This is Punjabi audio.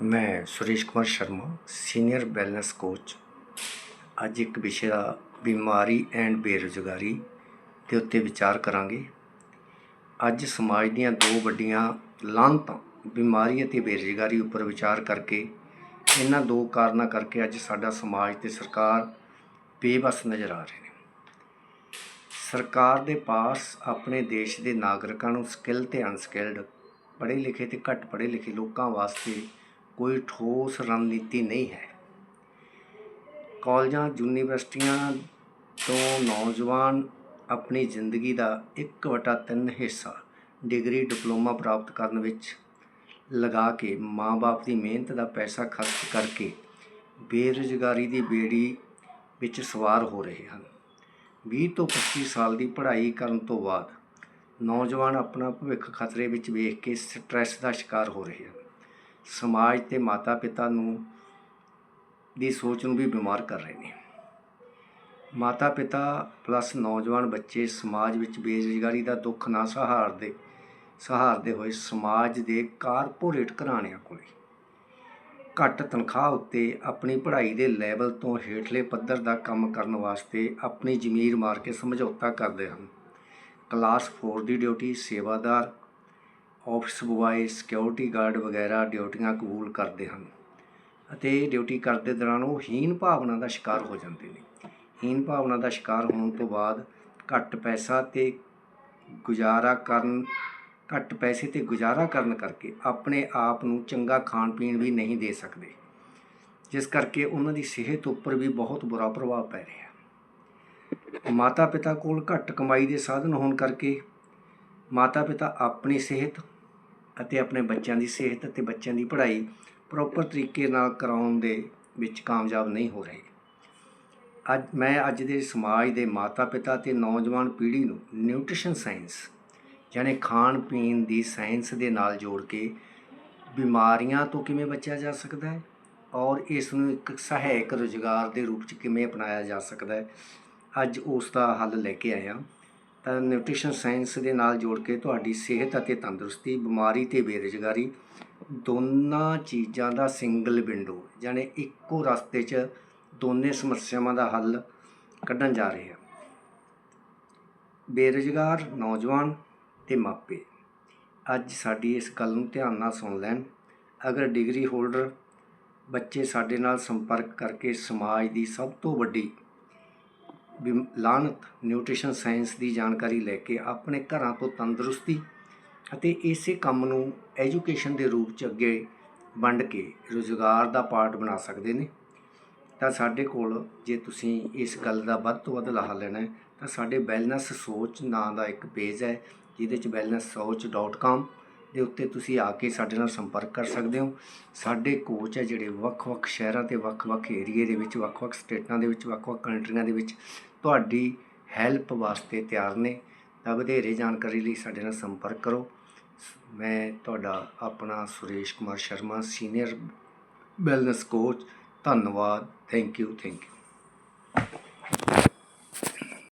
ਮੈਂ Suresh Kumar Sharma senior wellness coach ਅੱਜ ਇੱਕ ਵਿਸ਼ੇ ਦਾ ਬਿਮਾਰੀ ਐਂਡ ਬੇਰੁਜ਼ਗਾਰੀ ਦੇ ਉੱਤੇ ਵਿਚਾਰ ਕਰਾਂਗੇ। ਅੱਜ ਸਮਾਜ ਦੀਆਂ ਦੋ ਵੱਡੀਆਂ ਲਾਂਘਤਾਂ ਬਿਮਾਰੀ ਅਤੇ ਬੇਰੁਜ਼ਗਾਰੀ ਉੱਪਰ ਵਿਚਾਰ ਕਰਕੇ, ਇਹਨਾਂ ਦੋ ਕਾਰਨਾਂ ਕਰਕੇ ਅੱਜ ਸਾਡਾ ਸਮਾਜ ਤੇ ਸਰਕਾਰ ਬੇਬਸ ਨਜ਼ਰ ਆ ਰਹੇ ਨੇ। ਸਰਕਾਰ ਦੇ ਪਾਸ ਆਪਣੇ ਦੇਸ਼ ਦੇ ਨਾਗਰਿਕਾਂ ਨੂੰ ਸਕਿੱਲ ਤੇ ਅਨਸਕਿਲਡ ਪੜ੍ਹੇ ਲਿਖੇ ਤੇ ਘੱਟ ਪੜ੍ਹੇ ਲਿਖੇ ਲੋਕਾਂ ਵਾਸਤੇ ਕੋਈ ਠੋਸ ਰਣਨੀਤੀ ਨਹੀਂ ਹੈ। ਕਾਲਜਾਂ, ਯੂਨੀਵਰਸਿਟੀਆਂ ਤੋਂ ਨੌਜਵਾਨ ਆਪਣੀ ਜ਼ਿੰਦਗੀ ਦਾ 1/3 ਹਿੱਸਾ ਡਿਗਰੀ, ਡਿਪਲੋਮਾ ਪ੍ਰਾਪਤ ਕਰਨ ਵਿੱਚ ਲਗਾ ਕੇ ਮਾਂ-ਬਾਪ ਦੀ ਮਿਹਨਤ ਦਾ ਪੈਸਾ ਖਰਚ ਕਰਕੇ ਬੇਰੁਜ਼ਗਾਰੀ ਦੀ ਬੇੜੀ ਵਿੱਚ ਸਵਾਰ ਹੋ ਰਹੇ ਹਨ। 20 ਤੋਂ 25 ਸਾਲ ਦੀ ਪੜ੍ਹਾਈ ਕਰਨ ਤੋਂ ਬਾਅਦ ਨੌਜਵਾਨ ਆਪਣਾ ਭਵਿੱਖ ਖਤਰੇ ਵਿੱਚ ਵੇਖ ਕੇ ਸਟ੍ਰੈਸ ਦਾ ਸ਼ਿਕਾਰ ਹੋ ਰਹੇ ਹਨ। ਸਮਾਜ ਤੇ ਮਾਤਾ-ਪਿਤਾ ਨੂੰ ਦੀ ਸੋਚ ਨੂੰ ਵੀ ਬਿਮਾਰ ਕਰ ਰਹੇ ਨੇ। ਮਾਤਾ-ਪਿਤਾ ਪਲੱਸ ਨੌਜਵਾਨ ਬੱਚੇ ਸਮਾਜ ਵਿੱਚ ਬੇਰੁਜ਼ਗਾਰੀ ਦਾ ਦੁੱਖ ਨਾ ਸਹਾਰਦੇ ਸਹਾਰਦੇ ਹੋਏ ਸਮਾਜ ਦੇ ਕਾਰਪੋਰੇਟ ਘਰਾਣਿਆਂ ਕੋਲੇ ਘੱਟ ਤਨਖਾਹ ਉੱਤੇ ਆਪਣੀ ਪੜ੍ਹਾਈ ਦੇ ਲੈਵਲ ਤੋਂ ਹੇਠਲੇ ਪੱਧਰ ਦਾ ਕੰਮ ਕਰਨ ਵਾਸਤੇ ਆਪਣੀ ਜ਼ਮੀਰ ਮਾਰ ਕੇ ਸਮਝੌਤਾ ਕਰਦੇ ਹਨ। ਕਲਾਸ 4 ਦੀ ਡਿਊਟੀ ਸੇਵਾਦਾਰ ਆਫਿਸ ਬੁਆਏ, ਸਿਕਿਉਰਿਟੀ ਗਾਰਡ ਵਗੈਰਾ ਡਿਊਟੀਆਂ ਕਬੂਲ ਕਰਦੇ ਹਨ ਅਤੇ ਡਿਊਟੀ ਕਰਦੇ ਦੌਰਾਨ ਉਹ ਹੀਨ ਭਾਵਨਾ ਦਾ ਸ਼ਿਕਾਰ ਹੋ ਜਾਂਦੇ ਨੇ। ਹੀਨ ਭਾਵਨਾ ਦਾ ਸ਼ਿਕਾਰ ਹੋਣ ਤੋਂ ਬਾਅਦ ਘੱਟ ਪੈਸਾ ਤੇ ਗੁਜ਼ਾਰਾ ਕਰਨ, ਘੱਟ ਪੈਸੇ ਤੇ ਗੁਜ਼ਾਰਾ ਕਰਨ ਕਰਕੇ ਆਪਣੇ ਆਪ ਨੂੰ ਚੰਗਾ ਖਾਣ ਪੀਣ ਵੀ ਨਹੀਂ ਦੇ ਸਕਦੇ। ਜਿਸ ਕਰਕੇ ਉਹਨਾਂ ਦੀ ਸਿਹਤ ਉੱਪਰ ਵੀ ਬਹੁਤ ਬੁਰਾ ਪ੍ਰਭਾਵ ਪੈ ਰਿਹਾ ਮਾਤਾ ਪਿਤਾ ਕੋਲ ਘੱਟ ਕਮਾਈ ਦੇ ਸਾਧਨ ਹੋਣ ਕਰਕੇ ਮਾਤਾ ਪਿਤਾ ਆਪਣੀ ਸਿਹਤ ਅਤੇ ਆਪਣੇ ਬੱਚਿਆਂ ਦੀ ਸਿਹਤ ਅਤੇ ਬੱਚਿਆਂ ਦੀ ਪੜ੍ਹਾਈ ਪ੍ਰੋਪਰ ਤਰੀਕੇ ਨਾਲ ਕਰਾਉਣ ਦੇ ਵਿੱਚ ਕਾਮਯਾਬ ਨਹੀਂ ਹੋ ਰਹੇ। ਅੱਜ, ਮੈਂ ਅੱਜ ਦੇ ਸਮਾਜ ਦੇ ਮਾਤਾ ਪਿਤਾ ਤੇ ਨੌਜਵਾਨ ਪੀੜ੍ਹੀ ਨੂੰ ਨਿਊਟ੍ਰੀਸ਼ਨ ਸਾਇੰਸ ਯਾਨੀ ਖਾਣ ਪੀਣ ਦੀ ਸਾਇੰਸ ਦੇ ਨਾਲ ਜੋੜ ਕੇ ਬਿਮਾਰੀਆਂ ਤੋਂ ਕਿਵੇਂ ਬਚਿਆ ਜਾ ਸਕਦਾ ਹੈ ਔਰ ਇਸ ਨੂੰ ਇੱਕ ਸਹਾਇਕ ਰੁਜ਼ਗਾਰ ਦੇ ਰੂਪ 'ਚ ਕਿਵੇਂ ਅਪਣਾਇਆ ਜਾ ਸਕਦਾ ਹੈ, ਅੱਜ ਉਸ ਦਾ ਹੱਲ ਲੈ ਕੇ ਆਇਆ। ਨਿਊਟ੍ਰੀਸ਼ਨ ਸਾਇੰਸ ਦੇ ਨਾਲ ਜੋੜ ਕੇ ਤੁਹਾਡੀ ਸਿਹਤ ਅਤੇ ਤੰਦਰੁਸਤੀ, ਬਿਮਾਰੀ ਤੇ ਬੇਰੁਜ਼ਗਾਰੀ, ਦੋਨਾਂ ਚੀਜ਼ਾਂ ਦਾ ਸਿੰਗਲ ਵਿੰਡੋ, ਯਾਨੀ ਇੱਕੋ ਰਸਤੇ 'ਚ ਦੋਨੇ ਸਮੱਸਿਆਵਾਂ ਦਾ ਹੱਲ ਕੱਢਣ ਜਾ ਰਹੇ ਹਾਂ। ਬੇਰੁਜ਼ਗਾਰ ਨੌਜਵਾਨ ਤੇ ਮਾਪੇ, ਅੱਜ ਸਾਡੀ ਇਸ ਗੱਲ ਨੂੰ ਧਿਆਨ ਨਾਲ ਸੁਣ ਲੈਣ। ਅਗਰ ਡਿਗਰੀ ਹੋਲਡਰ ਬੱਚੇ ਸਾਡੇ ਨਾਲ ਸੰਪਰਕ ਕਰਕੇ ਸਮਾਜ ਦੀ ਸਭ ਤੋਂ ਵੱਡੀ ਬਿਮ- ਲਾਹਨਤ, ਨਿਊਟ੍ਰੀਸ਼ਨ ਸਾਇੰਸ ਦੀ ਜਾਣਕਾਰੀ ਲੈ ਕੇ ਆਪਣੇ ਘਰਾਂ ਤੋਂ ਤੰਦਰੁਸਤੀ ਅਤੇ ਇਸੇ ਕੰਮ ਨੂੰ ਐਜੂਕੇਸ਼ਨ ਦੇ ਰੂਪ 'ਚ ਅੱਗੇ ਵੰਡ ਕੇ ਰੁਜ਼ਗਾਰ ਦਾ ਪਾਰਟ ਬਣਾ ਸਕਦੇ ਨੇ, ਤਾਂ ਸਾਡੇ ਕੋਲ ਜੇ ਤੁਸੀਂ ਇਸ ਗੱਲ ਦਾ ਵੱਧ ਤੋਂ ਵੱਧ ਲਾਹਾ ਲੈਣਾ ਹੈ, ਤਾਂ ਸਾਡੇ ਵੈਲਨੈਸ ਸੋਚ ਨਾਂ ਦਾ ਇੱਕ ਪੇਜ ਹੈ, ਜਿਹਦੇ 'ਚ wellnesssੋਚ.com ਦੇ ਉੱਤੇ ਤੁਸੀਂ ਆ ਕੇ ਸਾਡੇ ਨਾਲ ਸੰਪਰਕ ਕਰ ਸਕਦੇ ਹੋ। ਸਾਡੇ ਕੋਚ ਹੈ ਜਿਹੜੇ ਵੱਖ-ਵੱਖ ਸ਼ਹਿਰਾਂ ਤੇ ਵੱਖ-ਵੱਖ ਏਰੀਏ ਦੇ ਵਿੱਚ, ਵੱਖ-ਵੱਖ ਸਟੇਟਾਂ ਦੇ ਵਿੱਚ, ਵੱਖ-ਵੱਖ ਕੰਟਰੀਆਂ ਦੇ ਵਿੱਚ ਤੁਹਾਡੀ ਹੈਲਪ ਵਾਸਤੇ ਤਿਆਰ ਨੇ। ਤਾਂ ਵਧੇਰੇ ਜਾਣਕਾਰੀ ਲਈ ਸਾਡੇ ਨਾਲ ਸੰਪਰਕ ਕਰੋ। ਮੈਂ ਤੁਹਾਡਾ ਆਪਣਾ Suresh Kumar Sharma senior wellness coach ਧੰਨਵਾਦ। Thank you thank you